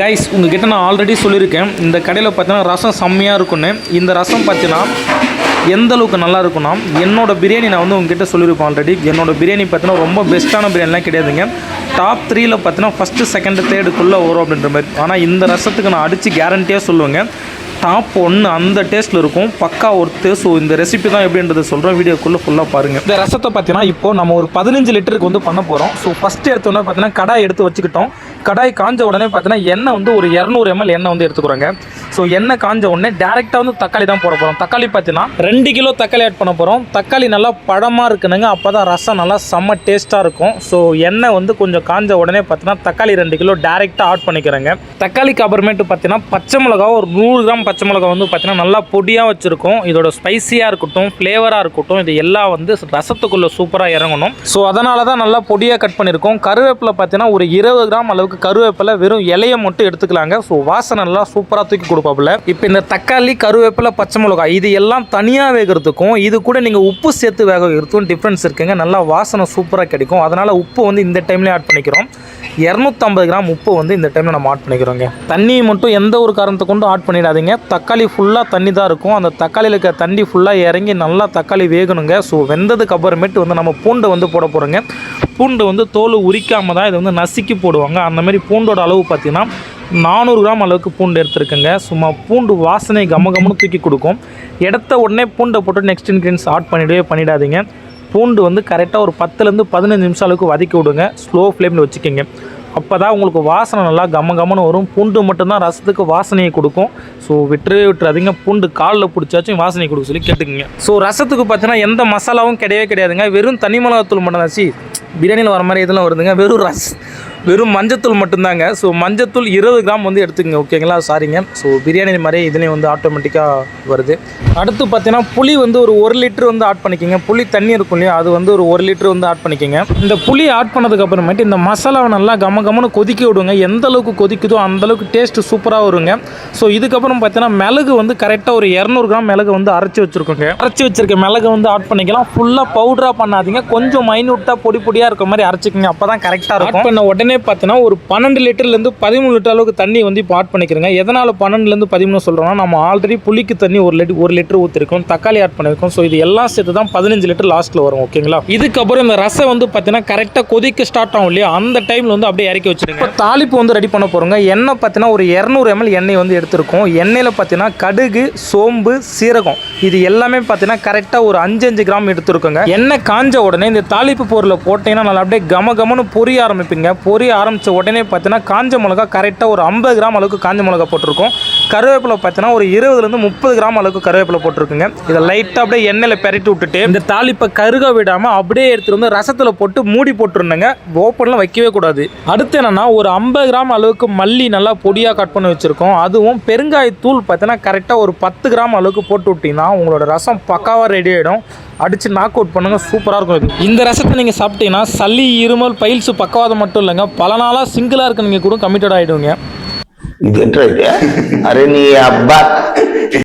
Guys உங்ககிட்ட நான் already சொல்லியிருக்கேன். இந்த கடையில் பார்த்தீங்கன்னா ரசம் செம்மையாக இருக்குன்னு இந்த ரசம் பார்த்தீங்கன்னா எந்த அளவுக்கு நல்லா இருக்கும்னா என்னோடய பிரியாணி நான் வந்து உங்ககிட்ட சொல்லியிருப்பேன் ஆல்ரெடி என்னோடய பிரியாணி பார்த்தீங்கன்னா ரொம்ப பெஸ்ட்டான பிரியாணிலாம் கிடையாதுங்க. டாப் த்ரீயில் பார்த்தீங்கன்னா ஃபஸ்ட்டு செகண்ட் தேர்டுக்குள்ளே வரும் அப்படின்ற மாதிரி. ஆனால் இந்த ரசத்துக்கு நான் அடித்து கேரண்டியாக சொல்லுவேங்க. டாப் ஒன்று அந்த டேஸ்ட்டில் இருக்கும். பக்கா ஒர்த்து. ஸோ இந்த ரெசிபி தான் எப்படின்றது சொல்கிறோம் வீடியோக்குள்ளே ஃபுல்லாக பாருங்கள் இந்த ரசத்தை பார்த்தீங்கன்னா இப்போ நம்ம ஒரு பதினஞ்சு லிட்டருக்கு வந்து பண்ண போகிறோம் ஸோ ஃபஸ்ட்டு எடுத்தோன்னே பார்த்தீங்கன்னா கடாய் எடுத்து வச்சுக்கிட்டோம். கடாய் காஞ்ச உடனே பார்த்தீங்கன்னா எண்ணெய் வந்து ஒரு இரநூறு எம்எல் எண்ணெய் வந்து எடுத்துக்கிறோங்க ஸோ எண்ணெய் காஞ்ச உடனே டேரெக்டாக வந்து தக்காளி தான் போட போகிறோம் தக்காளி பார்த்தீங்கன்னா ரெண்டு கிலோ தக்காளி ஆட் பண்ண போகிறோம் தக்காளி நல்லா பழமாக இருக்கணுங்க அப்போ தான் ரசம் நல்லா செம்ம டேஸ்ட்டாக இருக்கும். ஸோ எண்ணெய் வந்து கொஞ்சம் காஞ்ச உடனே பார்த்தீங்கன்னா தக்காளி ரெண்டு கிலோ டேரெக்டாக ஆட் பண்ணிக்கிறேங்க. தக்காளிக்கு அப்புறமேட்டு பார்த்தீங்கன்னா பச்சை மிளகா ஒரு நூறு கிராம் பச்சை மிளகா வந்து பார்த்தீங்கன்னா நல்லா பொடியாக வச்சுருக்கோம். இதோட ஸ்பைசியாக இருக்கட்டும் ஃப்ளேவராக இருக்கட்டும் இது எல்லாம் வந்து ரசத்துக்குள்ளே சூப்பராக இறங்கணும். ஸோ அதனால தான் நல்லா பொடியாக கட் பண்ணியிருக்கோம் கருவேப்பிலை பார்த்தீங்கன்னா ஒரு இருபது கிராம் அளவுக்கு கருவேப்பிலை வெறும் இலையை மட்டும் எடுத்துக்கலாங்க. ஸோ வாசனை நல்லா சூப்பராக தூக்கி கொடுப்பாப்புல. இப்போ இந்த தக்காளி கருவேப்பிலை பச்சை மிளகாய் இது எல்லாம் தனியாக வேகிறதுக்கும் இது கூட நீங்கள் உப்பு சேர்த்து வேக வைக்கிறதுக்கும் டிஃப்ரென்ஸ் இருக்குங்க. நல்லா வாசனை சூப்பராக கிடைக்கும். அதனால் உப்பு வந்து இந்த டைம்லேயே ஆட் பண்ணிக்கிறோம். இரநூத்தம்பது கிராம் உப்பு வந்து இந்த டைமில் நம்ம ஆட் பண்ணிக்கிறோங்க. தண்ணியை மட்டும் எந்த ஒரு காரணத்தை கொண்டும் ஆட் பண்ணிடாதீங்க. தக்காளி ஃபுல்லாக தண்ணி தான் இருக்கும். அந்த தக்காளியில் இருக்க தண்ணி ஃபுல்லாக இறங்கி நல்லா தக்காளி வேகணுங்க. ஸோ வெந்ததுக்கு அப்புறமேட்டு வந்து நம்ம பூண்டை வந்து போட போகிறோங்க பூண்டு வந்து தோல் உரிக்காம தான் இதை வந்து நசுக்கி போடுவாங்க. அந்தமாரி பூண்டோட அளவு பார்த்தீங்கன்னா நானூறு கிராம் அளவுக்கு பூண்டு எடுத்துருக்குங்க. சும்மா பூண்டு வாசனை கம கமன்னு தூக்கி கொடுக்கும். எடுத்த உடனே பூண்டை போட்டு நெக்ஸ்ட் இன்க்ரீன்ஸ் ஆட் பண்ணிடவே பண்ணிடாதீங்க. பூண்டு வந்து கரெக்டாக ஒரு பத்துலேருந்து பதினஞ்சு நிமிஷம் அளவுக்கு வதக்கி விடுங்க. ஸ்லோ ஃப்ளேமில் வச்சுக்கோங்க. அப்போ தான் உங்களுக்கு வாசனை நல்லா கம கமன்னு வரும். பூண்டு மட்டும்தான் ரசத்துக்கு வாசனையை கொடுக்கும். ஸோ விட்டுறவே விட்டுறாதீங்க. பூண்டு காலில் பிடிச்சாச்சும் வாசனை கொடுக்க சொல்லி கேட்டுக்குங்க. ஸோ ரசத்துக்கு பார்த்தீங்கன்னா எந்த மசாலாவும் கிடையவே கிடையாதுங்க. வெறும் தனி மிளகாத்தூள் மட்டும் தான் சி பிரியாணியில் வர மாதிரி இதெல்லாம் வருதுங்க. வெறும் ரஸ் வெறும் மஞ்சத்தூள் மட்டும்தாங்க. ஸோ மஞ்சத்தூள் இருபது கிராம் வந்து எடுத்துக்கங்க ஓகேங்களா சாரிங்க ஸோ பிரியாணி மாதிரி இதுலேயும் வந்து ஆட்டோமேட்டிக்காக வருது. அடுத்து பார்த்தீங்கன்னா புளி வந்து ஒரு ஒரு லிட்டர் வந்து ஆட் பண்ணிக்கோங்க. புளி தண்ணி இருக்கும் இல்லையா? அது வந்து ஒரு ஒரு லிட்டர் வந்து ஆட் பண்ணிக்கோங்க. இந்த புளி ஆட் பண்ணதுக்கு அப்புறமேட்டு இந்த மசாலாவை நல்லா கம கமன்னு கொதிக்க விடுங்க. எந்த அளவுக்கு கொதிக்குதோ அந்த அளவுக்கு டேஸ்ட் சூப்பராக வருங்க. ஸோ இதுக்கப்புறம் பார்த்தீங்கன்னா மிளகு வந்து கரெக்டாக ஒரு இரநூறு கிராம் மிளகு வந்து அரைச்சி வச்சுருக்கோங்க. அரைச்சி வச்சிருக்க மிளகு வந்து ஆட் பண்ணிக்கலாம். ஃபுல்லாக பவுடராக பண்ணாதீங்க. கொஞ்சம் மைன்யூட்டாக பொடி பொடியாக இருக்க மாதிரி அரைச்சிக்கங்க. அப்போ தான் கரெக்டாக இருக்கும். பண்ண உடனே பார்த்தீங்கன்னா ஒரு பன்னெண்டு லிட்டர்லேருந்து பதிமூணு லிட்டர் அளவுக்கு தண்ணி வந்து இப்போ ஆட் பண்ணிக்கிறேங்க. எதனால் பன்னெண்டுலேருந்து பதிமூணு சொல்கிறோம்னா நம்ம ஆல்ரெடி புளிக்கு தண்ணி ஒரு லிட்டர் ஒரு லிட்டர் ஊற்றிருக்கோம் தக்காளி ஆட் பண்ணியிருக்கோம் ஸோ இது எல்லாம் சேர்த்து தான் பதினஞ்சு லிட்டர் லாஸ்ட்டில் வரும் ஓகேங்களா இதுக்கப்புறம் இந்த ரசம் வந்து பார்த்தீங்கன்னா கரெக்டாக கொதிக்க ஸ்டார்ட் ஆகும் இல்லையா? அந்த டைமில் வந்து அப்படியே இறக்கி வச்சிருக்கோம் இப்போ தாளிப்பு வந்து ரெடி பண்ண போகிறோங்க எண்ணெய் பார்த்தீங்கன்னா ஒரு இரநூறு எம்எல் எண்ணெய் வந்து எடுத்திருக்கோம். எண்ணெயில் பார்த்தீங்கன்னா கடுகு சோம்பு சீரகம் இது எல்லாமே பார்த்தீங்கன்னா கரெக்டாக ஒரு அஞ்சு அஞ்சு கிராம் எடுத்துருக்கோங்க. எண்ணெய் காஞ்ச உடனே இந்த தாளிப்பு பொருளை போட்டீங்கன்னா நல்லா அப்படியே கம கமன்னு பொரிய ஆரம்பிப்பீங்க. பொரிய ஆரம்பித்த உடனே பார்த்தீங்கன்னா காஞ்ச மிளகா கரெக்டாக ஒரு ஐம்பது கிராம் அளவுக்கு காஞ்ச மிளகா போட்டிருக்கோம். கருவேப்பிலை பார்த்தீங்கன்னா ஒரு இருபதுலேருந்து முப்பது கிராம் அளவுக்கு கருவேப்பிலை போட்டிருக்குங்க. இதை லைட்டாக அப்படியே எண்ணெயில் பெரட்டி விட்டுட்டு இந்த தாளிப்பை கருக விடாமல் அப்படியே எடுத்துகிட்டு வந்து ரசத்தில் போட்டு மூடி போட்டுருந்தேங்க ஓப்பனில் வைக்கவே கூடாது. அடுத்து என்னென்னா ஒரு ஐம்பது கிராம் அளவுக்கு மல்லி நல்லா பொடியாக கட் பண்ணி வச்சுருக்கோம். அதுவும் பெருங்காயத்தூள் பார்த்தீங்கன்னா கரெக்டாக ஒரு பத்து கிராம் அளவுக்கு போட்டு விட்டிங்கன்னா உங்களோட ரசம் பக்காவாக ரெடி ஆகிடும் அடித்து நாக் அவுட் பண்ணுங்கள் சூப்பராக இருக்கும் இது. இந்த ரசத்தை நீங்கள் சாப்பிட்டீங்கன்னா சளி இருமல் பைல்ஸு பக்கவாதம் மட்டும் இல்லைங்க. பல நாளாக சிங்கிளாக இருக்க நீங்கள் கூட கமிட்டட் ஆகிடுவீங்க அரே நீ அப்பா